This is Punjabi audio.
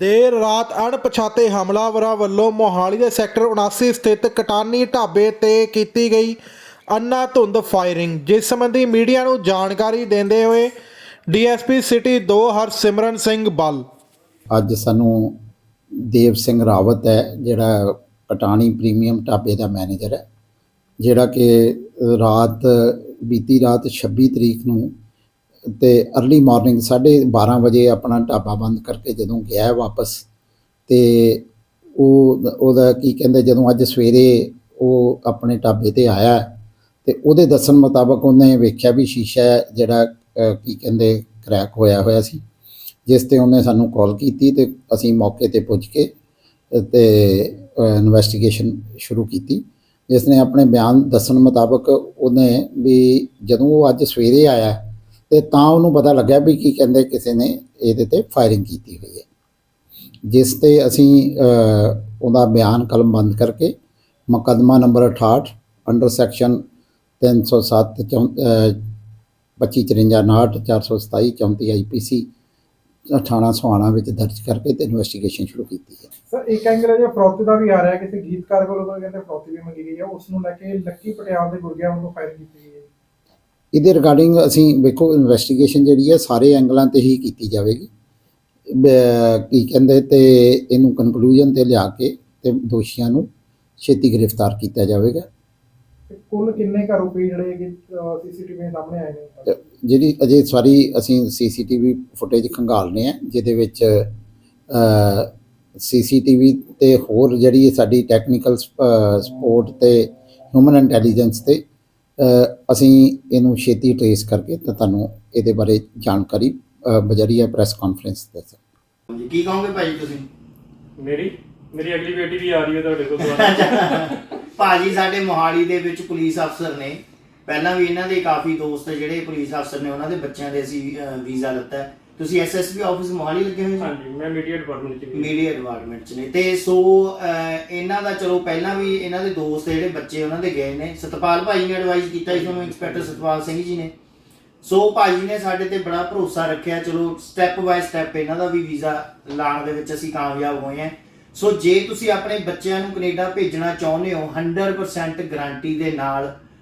ਦੇਰ ਰਾਤ ਅਣਪਛਾਤੇ ਹਮਲਾਵਰਾਂ ਵੱਲੋਂ ਮੋਹਾਲੀ ਦੇ ਸੈਕਟਰ 79 ਸਥਿਤ ਕਟਾਨੀ ਢਾਬੇ ਤੇ ਕੀਤੀ ਗਈ ਅੰਨਾ ਧੁੰਦ ਫਾਇਰਿੰਗ, ਜਿਸ ਸੰਬੰਧੀ ਮੀਡੀਆ ਨੂੰ ਜਾਣਕਾਰੀ ਦਿੰਦੇ ਹੋਏ ਡੀਐਸਪੀ ਸਿਟੀ 2 ਹਰਸਿਮਰਨ ਸਿੰਘ ਬੱਲ। ਅੱਜ ਸਾਨੂੰ ਦੇਵ ਸਿੰਘ ਰਾਵਤ ਹੈ, ਜਿਹੜਾ ਪਟਾਣੀ ਪ੍ਰੀਮੀਅਮ ਢਾਬੇ ਦਾ ਮੈਨੇਜਰ ਹੈ, ਜਿਹੜਾ ਕਿ ਰਾਤ, ਬੀਤੀ ਰਾਤ 26 ਤਰੀਕ ਨੂੰ ਤੇ अर्ਲੀ ਮਾਰਨਿੰਗ 12:30 ਵਜੇ ਆਪਣਾ ਢਾਬਾ ਬੰਦ ਕਰਕੇ ਜਦੋਂ ਗਿਆ ਵਾਪਸ ਤੇ ਉਹ ਉਹਦਾ ਕੀ ਕਹਿੰਦੇ ਜਦੋਂ ਅੱਜ ਸਵੇਰੇ ਉਹ ਆਪਣੇ ਢਾਬੇ ਤੇ ਆਇਆ ਤੇ ਉਹਦੇ ਦੱਸਣ ਮੁਤਾਬਕ ਉਹਨੇ ਵੇਖਿਆ ਵੀ ਸ਼ੀਸ਼ਾ ਜਿਹੜਾ ਕੀ ਕਹਿੰਦੇ ਕ੍ਰੈਕ ਹੋਇਆ ਹੋਇਆ ਸੀ, ਜਿਸ ਤੇ ਉਹਨੇ ਸਾਨੂੰ ਕਾਲ ਕੀਤੀ ਤੇ ਅਸੀਂ ਮੌਕੇ ਤੇ ਪੁੱਜ ਕੇ ਤੇ ਇਨਵੈਸਟੀਗੇਸ਼ਨ ਸ਼ੁਰੂ ਕੀਤੀ। ਜਿਸ ਨੇ ਆਪਣੇ ਬਿਆਨ ਦੱਸਣ ਮੁਤਾਬਕ ਉਹਨੇ ਵੀ ਜਦੋਂ ਉਹ ਅੱਜ ਸਵੇਰੇ ਆਇਆ ਤੇ ਤਾਂ ਉਹਨੂੰ ਪਤਾ ਲੱਗਿਆ ਵੀ ਕੀ ਕਹਿੰਦੇ ਕਿਸੇ ਨੇ ਇਹਦੇ ਤੇ ਫਾਇਰਿੰਗ ਕੀਤੀ ਹੋਈ ਹੈ। ਜਿਸ ਤੇ ਅਸੀਂ ਉਹਦਾ ਬਿਆਨ ਕਲਮ ਬੰਦ ਕਰਕੇ ਮੁਕੱਦਮਾ ਨੰਬਰ 68 ਅੰਡਰ ਸੈਕਸ਼ਨ 307 ਚੌਂ- ਅ, 2554 59 427 34 ਆਈਪੀਸੀ ਥਾਣਾ ਸੁਹਾਣਾ ਵਿੱਚ ਦਰਜ ਕਰਕੇ ਤੇ ਇਨਵੈਸਟੀਗੇਸ਼ਨ ਸ਼ੁਰੂ ਕੀਤੀ ਹੈ। ਸਰ ਇੱਕ ਐਂਗਲ ਹੈ ਜੇ ਫਰੌਤੀ ਦਾ ਵੀ ਆ ਰਿਹਾ ਕਿਸੇ ਗੀਤਕਾਰ ਕੋਲੋਂ ਕਹਿੰਦੇ ਫਰੌਤੀ ਵੀ ਮੰਗੀ ਗਈ ਹੈ ਉਸ ਨੂੰ ਲੈ ਕੇ ਲੱਕੀ ਪਟਿਆਲ ਦੇ ਗੁਰਗਿਆਂ ਵੱਲੋਂ ਫਾਇਰ ਕੀਤੀ ਗਈ ਹੈ। ਇਹਦੇ ਰਿਗਾਰਡਿੰਗ ਅਸੀਂ ਵੇਖੋ ਇਨਵੈਸਟੀਗੇਸ਼ਨ ਜਿਹੜੀ ਹੈ ਸਾਰੇ ਐਂਗਲਾਂ ਤੇ ਹੀ ਕੀਤੀ ਜਾਵੇਗੀ। ਕੀ ਕਹਿੰਦੇ ਤੇ ਇਹਨੂੰ ਕਨਕਲੂਜਨ ਤੇ ਲਿਆ ਕੇ ਤੇ ਦੋਸ਼ੀਆਂ ਨੂੰ ਛੇਤੀ ਗ੍ਰਿਫਤਾਰ ਕੀਤਾ ਜਾਵੇਗਾ। ਕੁੱਲ ਕਿੰਨੇ ਕੁ ਰੁਪਏ ਜਿਹੜੇ ਕਿ ਸੀਸੀਟੀਵੀ ਸਾਹਮਣੇ ਆਏ ਨੇ? ਜਿਹੜੀ ਅਜੇ ਸਾਰੀ ਅਸੀਂ ਸੀਸੀਟੀਵੀ ਫੁਟੇਜ ਖੰਗਾਲਨੇ ਆ ਜਿਹਦੇ ਵਿੱਚ ਸੀਸੀਟੀਵੀ ਤੇ ਹੋਰ ਜਿਹੜੀ ਸਾਡੀ ਟੈਕਨੀਕਲ ਸਪੋਰਟ ਤੇ ਹਿਊਮਨ ਇੰਟੈਲੀਜੈਂਸ ਤੇ ਅਸੀਂ ਇਹਨੂੰ ਛੇਤੀ ਟ੍ਰੇਸ ਕਰਕੇ ਤੇ ਤੁਹਾਨੂੰ ਇਹਦੇ ਬਾਰੇ ਜਾਣਕਾਰੀ ਬਜਰੀਆ ਪ੍ਰੈਸ ਕਾਨਫਰੰਸ ਤੇ ਹਾਂਜੀ ਕੀ ਕਹੋਗੇ ਭਾਈ ਤੁਸੀਂ? ਮੇਰੀ? ਮੇਰੀ ਅਗਲੀ ਬੇਟੀ ਵੀ ਆ ਰਹੀ ਹੈ ਤੁਹਾਡੇ ਕੋਲ ਦੁਬਾਰਾ। ਭਾਜੀ ਸਾਡੇ ਮੋਹਾਲੀ ਦੇ ਵਿੱਚ ਪੁਲਿਸ ਅਫਸਰ ਨੇ। ਪਹਿਲਾਂ ਵੀ ਇਹਨਾਂ ਦੇ ਕਾਫੀ ਦੋਸਤ ਜਿਹੜੇ ਪੁਲਿਸ ਅਫਸਰ ਨੇ ਉਹਨਾਂ ਦੇ ਬੱਚਿਆਂ ਦੇ ਅਸੀਂ ਵੀਜ਼ਾ ਲਿੱਤਾ ਹੈ। ਤੁਸੀਂ ਐਸਐਸਪੀ ਆਫਿਸ ਮੋਹਾਲੀ ਲੱਗੇ ਹੋਏ ਜੀ? ਹਾਂਜੀ ਮੈਂ ਮੀਡੀਆ ਡਿਪਾਰਟਮੈਂਟ ਚ ਵੀ। ਮੀਡੀਆ ਡਿਪਾਰਟਮੈਂਟ ਚ ਨੇ। ਤੇ ਸੋ ਅਹ, ਇਹਨਾਂ ਦਾ ਚਲੋ ਪਹਿਲਾਂ ਵੀ ਇਹਨਾਂ ਦੇ ਦੋਸਤ ਜਿਹੜੇ ਬੱਚੇ ਉਹਨਾਂ ਦੇ ਗਏ ਨੇ। ਸਤਪਾਲ ਭਾਈ ਨੇ ਐਡਵਾਈਸ ਕੀਤਾ ਸੀ ਤੁਹਾਨੂੰ ਇੰਸਪੈਕਟਰ ਸਤਪਾਲ ਸਿੰਘ ਜੀ ਨੇ। ਸੋ ਭਾਜੀ ਨੇ ਸਾਡੇ ਤੇ ਬੜਾ ਭਰੋਸਾ ਰੱਖਿਆ। ਚਲੋ ਸਟੈਪ ਬਾਏ ਸਟੈਪ ਇਹਨਾਂ ਦਾ ਵੀ ਵੀਜ਼ਾ ਲਾਣ ਦੇ ਵਿੱਚ ਅਸੀਂ ਕਾਮਯਾਬ ਹੋਏ ਹਾਂ। ਸੋ ਜੇ ਤੁਸੀਂ ਆਪਣੇ ਬੱਚਿਆਂ ਨੂੰ ਕੈਨੇਡਾ ਭੇਜਣਾ ਚਾਹੁੰਦੇ ਹੋ 100% ਗਾਰੰਟੀ ਦੇ ਨਾਲ